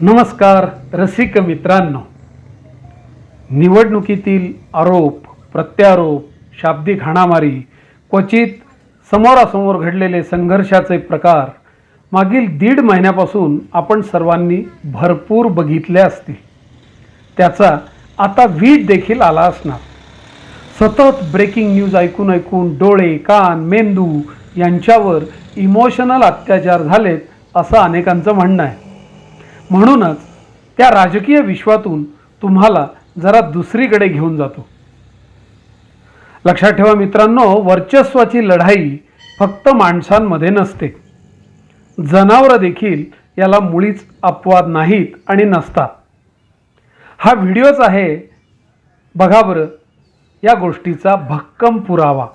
नमस्कार रसिक मित्रांनो. निवडणुकीतील आरोप प्रत्यारोप शाब्दिक हाणामारी क्वचित समोरासमोर घडलेले संघर्षाचे प्रकार मागील दीड महिन्यापासून आपण सर्वांनी भरपूर बघितले असतील. त्याचा आता वीज देखील आला असणार. सतत ब्रेकिंग न्यूज ऐकून ऐकून डोळे कान मेंदू यांच्यावर इमोशनल अत्याचार झालेत असं अनेकांचं म्हणणं आहे. म्हणूनच त्या राजकीय विश्वातून तुम्हाला जरा दुसरीकडे घेऊन जातो. लक्षात ठेवा मित्रांनो वर्चस्वाची लढाई फक्त माणसांमध्ये नसते. जनावरं देखील याला मुळीच अपवाद नाहीत आणि नसतात. हा व्हिडिओच आहे बघा बरं या गोष्टीचा भक्कम पुरावा.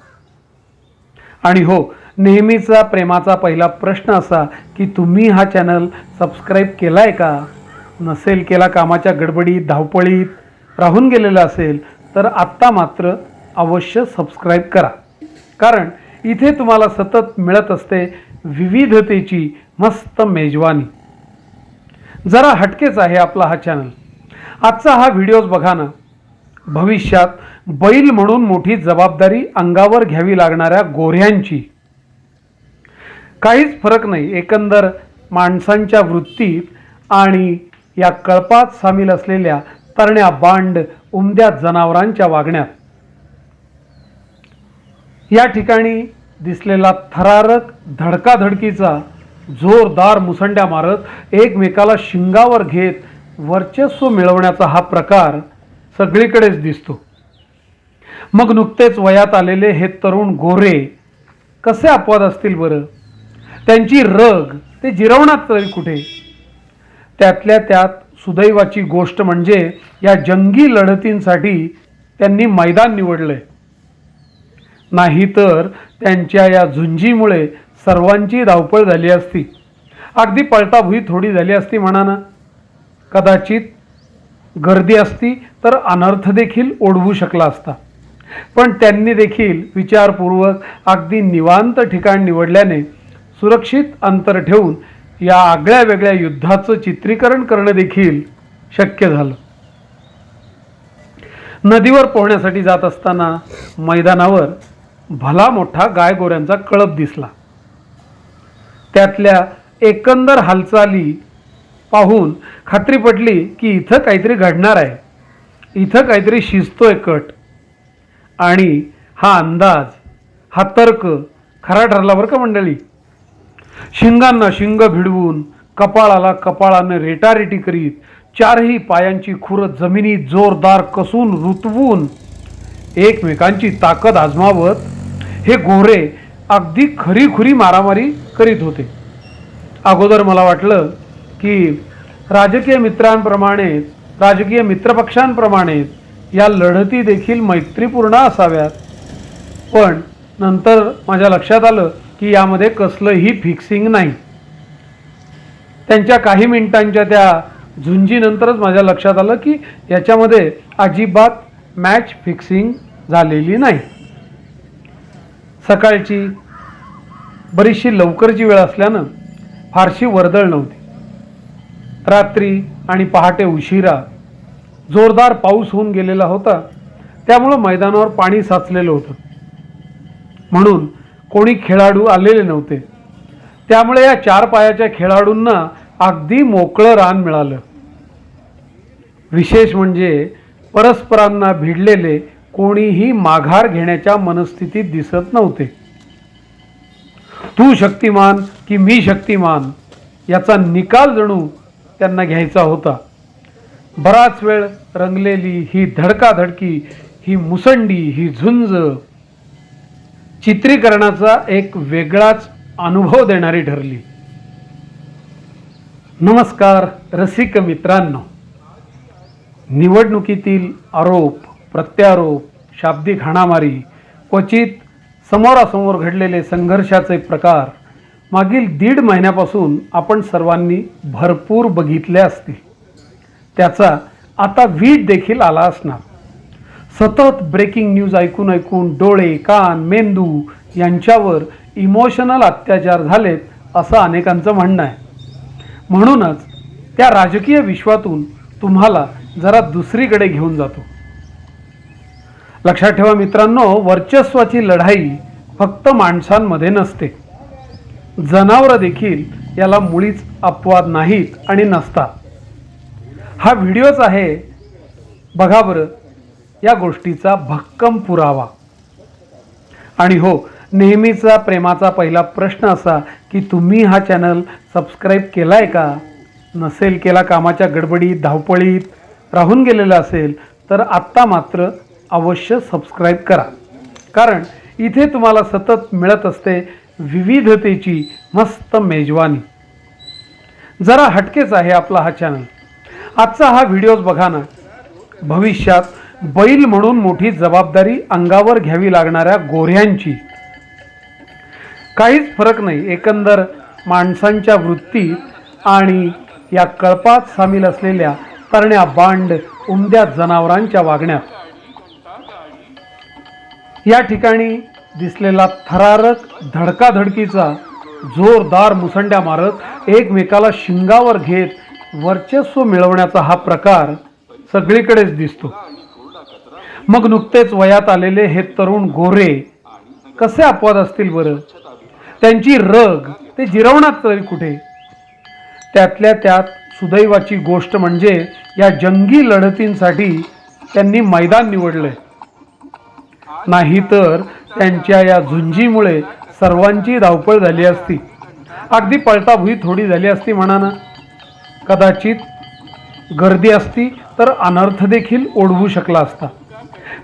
आणि हो नेहमीचा प्रेमाचा पहिला प्रश्न असा की तुम्ही हा चॅनल सबस्क्राईब केला आहे का? नसेल केला कामाच्या गडबडीत धावपळीत राहून गेलेला असेल तर आत्ता मात्र अवश्य सबस्क्राईब करा. कारण इथे तुम्हाला सतत मिळत असते विविधतेची मस्त मेजवानी. जरा हटकेच आहे आपला हा चॅनल आजचा हा व्हिडिओज बघा ना. भविष्यात बैल म्हणून मोठी जबाबदारी अंगावर घ्यावी लागणाऱ्या गोऱ्यांची. काहीच फरक नाही. एकंदर माणसांच्या वृत्तीत आणि या कळपात सामील असलेल्या तरण्या बांड उमद्या जनावरांच्या वागण्यात. या ठिकाणी दिसलेला थरारक धडकाधडकीचा जोरदार मुसंड्या मारत एकमेकाला शिंगावर घेत वर्चस्व मिळवण्याचा हा प्रकार सगळीकडेच दिसतो. मग नुकतेच वयात आलेले हे तरुण गोरे कसे अपवाद असतील बरं? त्यांची रग ते जिरवणार तरी कुठे? त्यातल्या त्यात सुदैवाची गोष्ट म्हणजे या जंगी लढतींसाठी त्यांनी मैदान निवडलंय. नाहीतर त्यांच्या या झुंजीमुळे सर्वांची धावपळ झाली असती. अगदी पळताभुई थोडी झाली असती म्हणा ना. कदाचित गर्दी असती तर अनर्थ देखील ओढवू शकला असता. पण त्यांनी देखील विचारपूर्वक अगदी निवांत ठिकाण निवडल्याने सुरक्षित अंतर ठेवून या आगळ्या वेगळ्या युद्धाचं चित्रीकरण करणं देखील शक्य झालं. नदीवर पोहण्यासाठी जात असताना मैदानावर भला मोठा गायगोऱ्यांचा कळप दिसला. त्यातल्या एकंदर हालचाली पाहून खात्री पटली की इथं काहीतरी घडणार आहे. इथं काहीतरी शिजतोय कट आणि हा अंदाज हा तर्क खरा ठरला बरं का मंडळी? शिंगांना शिंग भिडवून कपाळाला कपाळानं रेटारेटी करीत चारही पायांची खुरं जमिनीत जोरदार कसून रुतवून एकमेकांची ताकद आजमावत हे गोरे अगदी खरीखुरी मारामारी करीत होते. अगोदर मला वाटलं की राजकीय मित्रांप्रमाणेच राजकीय मित्रपक्षांप्रमाणेच या लढती देखील मैत्रीपूर्ण असाव्यात. पण नंतर माझ्या लक्षात आलं की यामध्ये कसलंही फिक्सिंग नाही. त्यांच्या काही मिनिटांच्या त्या झुंजीनंतरच माझ्या लक्षात आलं की याच्यामध्ये अजिबात मॅच फिक्सिंग झालेली नाही. सकाळची बरीचशी लवकरची वेळ असल्यानं फारशी वर्दळ नव्हती. रात्री आणि पहाटे उशिरा जोरदार पाऊस होऊन गेलेला होता. त्यामुळं मैदानावर पाणी साचलेलं होतं. म्हणून कोणी खेळाडू आलेले नव्हते. त्यामुळे या चार पायाच्या खेळाडूंना अगदी मोकळं रान मिळालं. विशेष म्हणजे परस्परांना भिडलेले कोणीही माघार घेण्याच्या मनस्थितीत दिसत नव्हते. तू शक्तिमान की मी शक्तिमान याचा निकाल जणू त्यांना घ्यायचा होता. बराच वेळ रंगलेली ही धडकाधडकी ही मुसंडी ही झुंज चित्रीकरणाचा एक वेगळाच अनुभव देणारी ठरली. नमस्कार रसिक मित्रांनो. निवडणुकीतील आरोप प्रत्यारोप शाब्दिक हाणामारी क्वचित समोरासमोर घडलेले संघर्षाचे प्रकार मागील दीड महिन्यापासून आपण सर्वांनी भरपूर बघितले असतील. त्याचा आता वीट देखील आला असणार. सतत ब्रेकिंग न्यूज ऐकून ऐकून डोळे कान मेंदू यांच्यावर इमोशनल अत्याचार झालेत असं अनेकांचं म्हणणं आहे. म्हणूनच त्या राजकीय विश्वातून तुम्हाला जरा दुसरीकडे घेऊन जातो. लक्षात ठेवा मित्रांनो वर्चस्वाची लढाई फक्त माणसांमध्ये नसते. जनावरं देखील याला मुळीच अपवाद नाहीत आणि नसतात. हा व्हिडिओच आहे. बघा बरं. या गोष्टीचा भक्कम पुरावा. आणि हो नेहमीचा प्रेमाचा पहिला प्रश्न असा की तुम्ही हा चॅनल सबस्क्राईब केला आहे का? नसेल केला कामाच्या गडबडीत धावपळीत राहून गेलेला असेल तर आत्ता मात्र अवश्य सबस्क्राईब करा. कारण इथे तुम्हाला सतत मिळत असते विविधतेची मस्त मेजवानी. जरा हटकेच आहे आपला हा चॅनल आजचा हा व्हिडिओज बघा ना. भविष्यात बैल म्हणून मोठी जबाबदारी अंगावर घ्यावी लागणाऱ्या गोऱ्यांची. काहीच फरक नाही एकंदर माणसांच्या वृत्ती आणि या कळपात सामील असलेल्या तरण्या बांड उमद्या जनावरांच्या वागण्यात. या ठिकाणी दिसलेला थरारक धडकाधडकीचा जोरदार मुसंड्या मारत एकमेकाला शिंगावर घेत वर्चस्व मिळवण्याचा हा प्रकार सगळीकडेच दिसतो. मग नुकतेच वयात आलेले हे तरुण गोरे कसे अपवाद असतील बरं? त्यांची रग ते जिरवणार तरी कुठे? त्यातल्या त्यात सुदैवाची गोष्ट म्हणजे या जंगी लढतींसाठी त्यांनी मैदान निवडलंय. नाहीतर त्यांच्या या झुंजीमुळे सर्वांची धावपळ झाली असती. अगदी पळताभुई थोडी झाली असती म्हणा ना. कदाचित गर्दी असती तर अनर्थ देखील ओढवू शकला असता.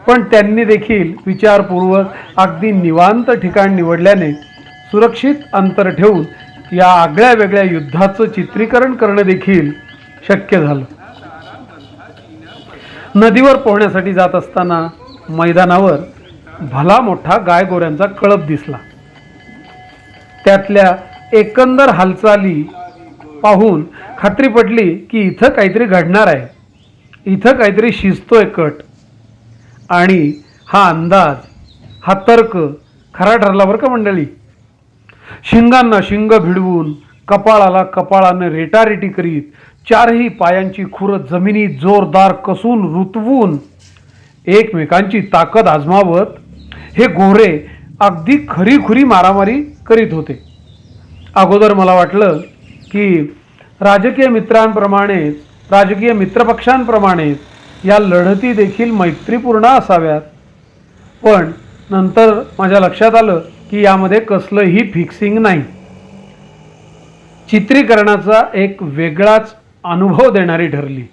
पण त्यांनी देखील विचारपूर्वक अगदी निवांत ठिकाण निवडल्याने सुरक्षित अंतर ठेवून या आगळ्या वेगळ्या युद्धाचं चित्रीकरण करणं देखील शक्य झालं. नदीवर पोहण्यासाठी जात असताना मैदानावर भला मोठा गायगोऱ्यांचा कळप दिसला. त्यातल्या एकंदर हालचाली पाहून खात्री पटली की इथं काहीतरी घडणार आहे. इथं काहीतरी शिजतोय कट. आणि हा अंदाज हा तर्क खरा ठरला बरं का मंडळी? शिंगांना शिंग भिडवून कपाळाला कपाळानं रेटारेटी करीत चारही पायांची खुरं जमिनीत जोरदार कसून रुतवून एकमेकांची ताकद आजमावत हे गोरे अगदी खरीखुरी मारामारी करीत होते. अगोदर मला वाटलं की राजकीय मित्रांप्रमाणेच राजकीय मित्रपक्षांप्रमाणेच या लढती देखील मैत्रीपूर्ण असाव्यात. पण नंतर माझ्या लक्षात आलं की यामध्ये कसलंही फिक्सिंग नाही. चित्रीकरणाचा एक वेगळाच अनुभव देणारी ठरली.